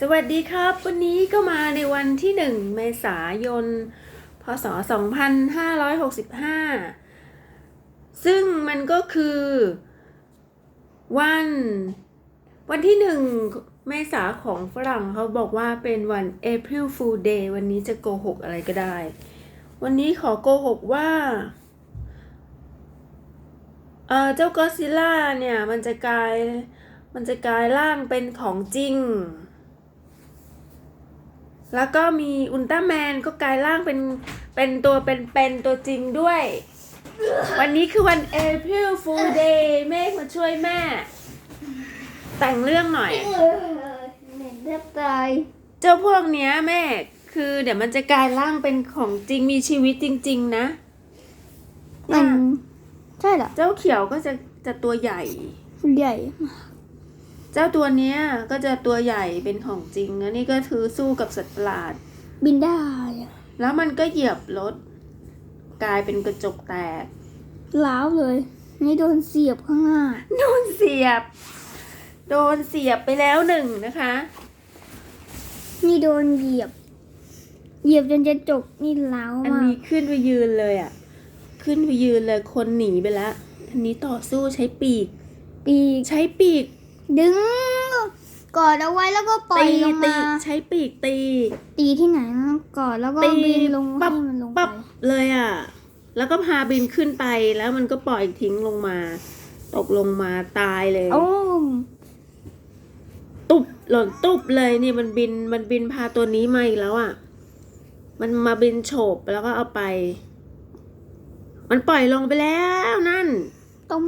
สวัสดีครับ วันนี้ก็มาในวันที่ 1 เมษายน พศ 2565 ซึ่งมันก็คือ วัน วันที่ 1 เมษาของฝรั่งเขาบอกว่าเป็นวัน April Fool Day วันนี้จะโกหกอะไรก็ได้ วันนี้ขอโกหกว่าเออเจ้าก็ซิล่าเนี่ย มันจะกลาย มันจะกลายร่างเป็นของจริง แล้วก็มีอุลตร้าแมนก็กลายร่างเป็นเป็นตัวเป็นเป็นตัวจริงด้วย วันนี้คือวัน April Fool Day เมฆมาช่วยแม่ แต่งเรื่องหน่อย เหม็นแทบตายเจ้าพวกเนี้ยแม่คือเดี๋ยวมันจะกลายร่างเป็นของจริงมีชีวิตจริง ๆ นะ มัน ใช่เหรอ เจ้าเขียวก็จะจะตัวใหญ่ ใหญ่ เจ้าตัวเนี้ยก็จะตัวใหญ่เป็นของจริง แล้วนี่ก็ถือสู้กับสัตว์ประหลาด บินได้อะแล้วมันก็เหยียบรถกลายเป็นกระจกแตกล้าวเลย นี่โดนเสียบข้างหน้า โดนเสียบ โดนเสียบไปแล้วหนึ่งนะคะ นี่โดนเหยียบ เหยียบจนจะจกนี่ล้าวอันมาก นี้ขึ้นไปยืนเลยอะ ขึ้นไปยืนเลยคนหนีไปแล้วอันนี้ต่อสู้ใช้ปีก ปีกใช้ปีก ดึงกอดเอาไว้แล้วก็ปล่อยตีลงตีมาใช้ปีกตี ตีที่ไหนนะกอดแล้วก็ตีบินลงปั๊ให้บ มันลงไปปั๊บเลยอะ แล้วก็พาบินขึ้นไปแล้วมันก็ปล่อยทิ้งลงมา ตกลงมาตายเลย โอ้มตุบหล่นตุบเลยนี่มันบินมันบินพาตัวนี้มาอีกแล้วอะ มันมาบินโฉบแล้วก็เอาไป มันปล่อยลงไปแล้วนั่น ต้ม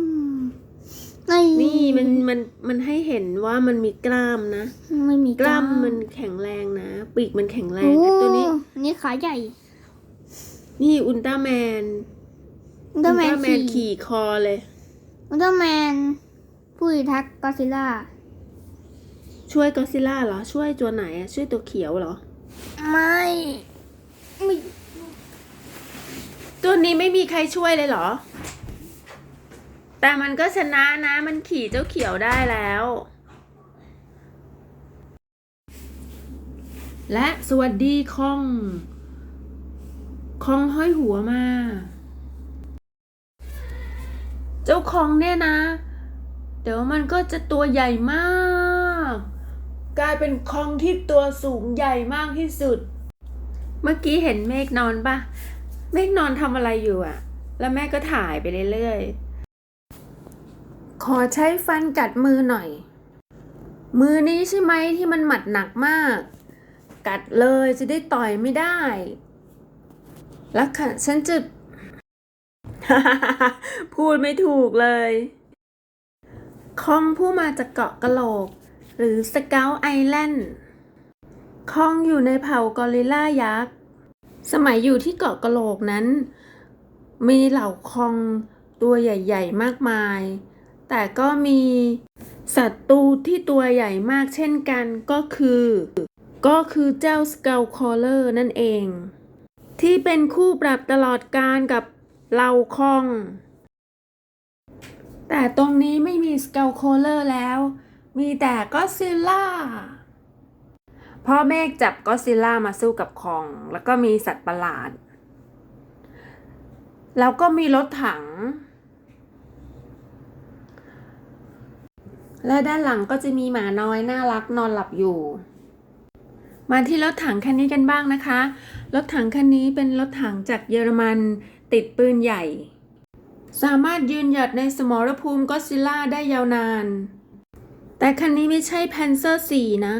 นี่นี่มันมันมันให้เห็นว่ามันมีกล้ามนะ ไม่มีกล้ามมันแข็งแรงนะ ปีกมันแข็งแรโอ้งไอ้ตัวนี้อันนี่ขาใหญ่ นี่อุลตร้าแมน อุลตร้าแมนขี่ขี่คอเลย อุลตร้าแมน ผู้พิทักษ์กอซิลล่า ช่วยก็อดซิลล่าเหรอ ช่วยตัวไหนอะช่วยตัวเขียวเหรอ ไม่ไม่ตัวนี้ไม่มีใครช่วยเลยเหรอ แต่มันก็ชนะนะ มันขี่เจ้าเขียวได้แล้ว และสวัสดีคองคองห้อยหัวมา เจ้าคองเนี่ยนะ เดี๋ยวมันก็จะตัวใหญ่มาก กลายเป็นคองที่ตัวสูงใหญ่มากที่สุด เมื่อกี้เห็นเมฆนอนปะเมฆนอนทำอะไรอยู่อะแล้วแม่ก็ถ่ายไปเรื่อยๆ ขอใช้ฟันกัดมือหน่อย มือนี้ใช่ไหมที่มันหมัดหนักมาก กัดเลยจะได้ต่อยไม่ได้แล้วค่ะฉันจะ พูดไม่ถูกเลยคองผู้มาจากเกาะกะโหลก หรือสเกลไอแลนด์คองอยู่ในเผ่ากอริลลายักษ์ สมัยอยู่ที่เกาะกะโหลกนั้น มีเหล่าคองตัวใหญ่ ๆ มากมาย แต่ก็มีศัตรูที่ตัวใหญ่มากเช่นกันก็คือ ก็คือเจ้าสเกลคอเลอร์นั่นเอง ที่เป็นคู่ปรับตลอดการกับเหล่าคอง แต่ตรงนี้ไม่มีสเกลคอเลอร์แล้ว มีแต่ก็ซิลล่าพ่อเมฆจับก็อซิลล่ามาสู้กับคอง แล้วก็มีสัตว์ประหลาด แล้วก็มีรถถัง และด้านหลังก็จะมีหมาน้อยน่ารักนอนหลับอยู่ มาที่รถถังคันนี้กันบ้างนะคะ รถถังคันนี้เป็นรถถังจากเยอรมัน ติดปืนใหญ่ สามารถยืนหยัดในสมรภูมิก็ซิลล่าได้ยาวนาน แต่คันนี้ไม่ใช่แพนเซอร์4นะ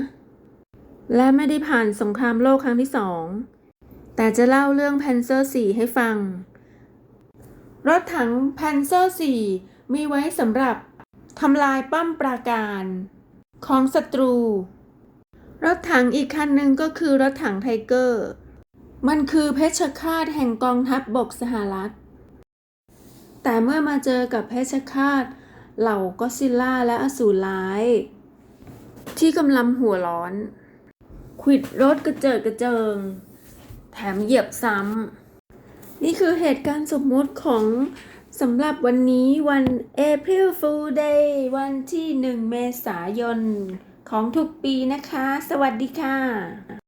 และไม่ได้ผ่านสงครามโลกครั้งที่สอง แต่จะเล่าเรื่องแพนเซอร์4ให้ฟัง รถถังแพนเซอร์4มีไว้สำหรับ ทำลายป้อมปราการ ของศัตรู รถถังอีกคันหนึ่งก็คือรถถังไทเกอร์ มันคือเพชฌฆาตแห่งกองทัพบบกสหรัฐ แต่เมื่อมาเจอกับเพชฌฆาตเหล่าก็ซิลล่าและอสูรร้าย ที่กำลังหัวร้อน ขวิดรถกระเจิดกระเจิง แถมเหยียบซ้ำนี่คือเหตุการณ์สมมุติของ สำหรับวันนี้วัน April Fool Day วันที่ 1 เมษายนของทุกปีนะคะ สวัสดีค่ะ